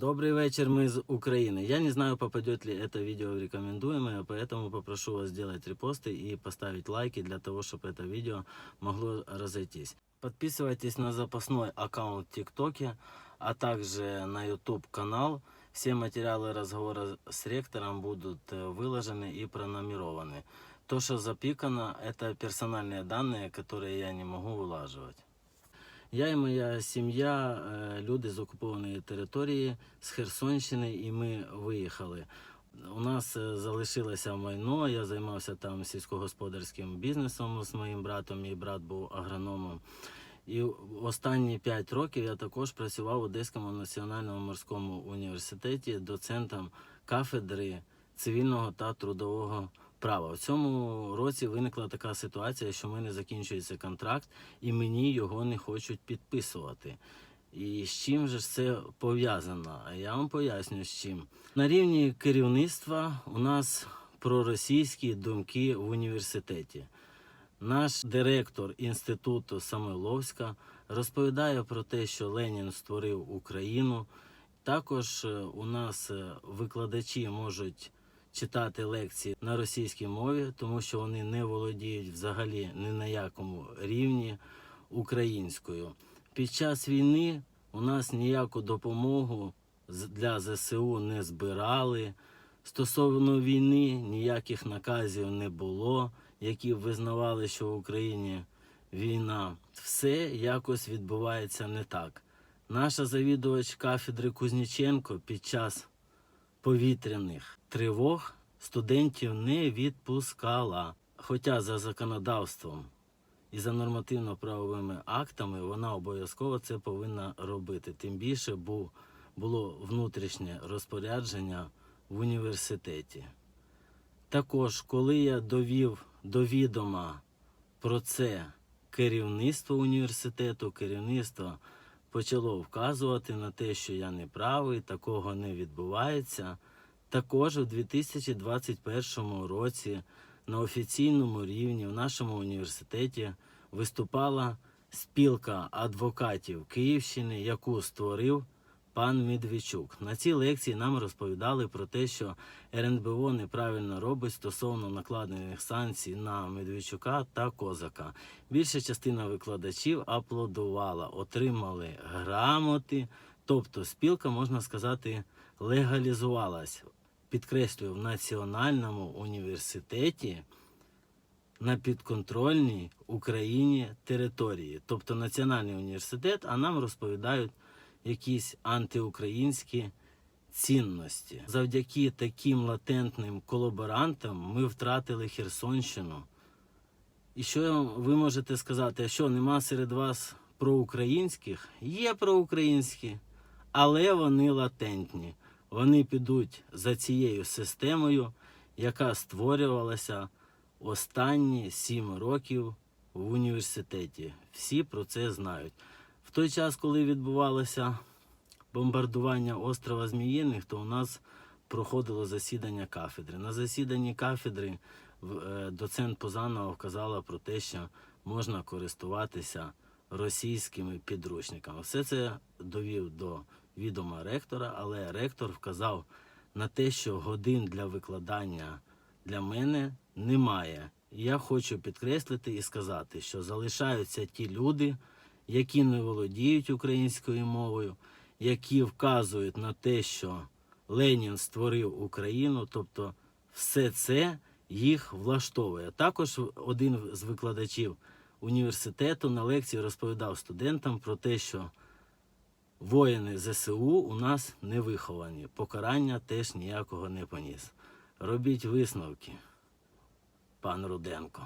Добрый вечер, мы из Украины. Я не знаю, попадет ли это видео в рекомендуемое, поэтому попрошу вас сделать репосты и поставить лайки для того, чтобы это видео могло разойтись. Подписывайтесь на запасной аккаунт в ТикТоке, а также на YouTube канал. Все материалы разговора с ректором будут э, выложены и пронумерованы. То, что запикано, это персональные данные, которые я не могу вылаживать. Я і моя сім'я, е, люди з окупованої території, з Херсонщини, і ми виїхали. У нас е, залишилося майно, я займався там сільськогосподарським бізнесом з моїм братом, мій брат був агрономом. І останні п'ять років я також працював у Одеському національному морському університеті доцентом кафедри цивільного та трудового права. В цьому році виникла така ситуація, що в мене закінчується контракт, і мені його не хочуть підписувати. І з чим же це пов'язано? А я вам поясню з чим. На рівні керівництва у нас проросійські думки в університеті. Наш директор інституту Самойловська розповідає про те, що Ленін створив Україну. Також е, у нас е, викладачі можуть читати лекції на російській мові, тому що вони не володіють взагалі ні на якому рівні українською. Під час війни у нас ніяку допомогу для ЗСУ не збирали. Стосовно війни ніяких наказів не було, які б визнавали, що в Україні війна. Все якось відбувається не так. Наша завідувач кафедри Кузніченко під час повітряних тривог студентів не відпускала. Хоча за законодавством і за нормативно-правовими актами вона обов'язково це повинна робити. Тим більше був, було внутрішнє розпорядження в університеті. Також, коли я довів до відома про це керівництво університету, керівництво почало вказувати на те, що я не правий, такого не відбувається. Також у 2021 році на офіційному рівні в нашому університеті виступала спілка адвокатів Київщини, яку створив пан Медведчук. На цій лекції нам розповідали про те, що РНБО неправильно робить стосовно накладених санкцій на Медведчука та Козака. Більша частина викладачів аплодувала, отримали грамоти. Тобто спілка, можна сказати, легалізувалась. Підкреслюю, в Національному університеті на підконтрольній Україні території, тобто Національний університет, а нам розповідають якісь антиукраїнські цінності. Завдяки таким латентним колаборантам ми втратили Херсонщину. І що ви можете сказати, що нема серед вас проукраїнських? Є проукраїнські, але вони латентні. Вони підуть за цією системою, яка створювалася останні сім років в університеті. Всі про це знають. В той час, коли відбувалося бомбардування острова Зміїних, то у нас проходило засідання кафедри. На засіданні кафедри е, доцент Позанова вказала про те, що можна користуватися російськими підручниками. Все це довів до відома ректора, але ректор вказав на те, що годин для викладання для мене немає. Я хочу підкреслити і сказати, що залишаються ті люди, які не володіють українською мовою, які вказують на те, що Ленін створив Україну, тобто все це їх влаштовує. Також один з викладачів університету на лекції розповідав студентам про те, що воїни ЗСУ у нас не виховані, покарання теж ніякого не поніс. Робіть висновки, пан Руденко.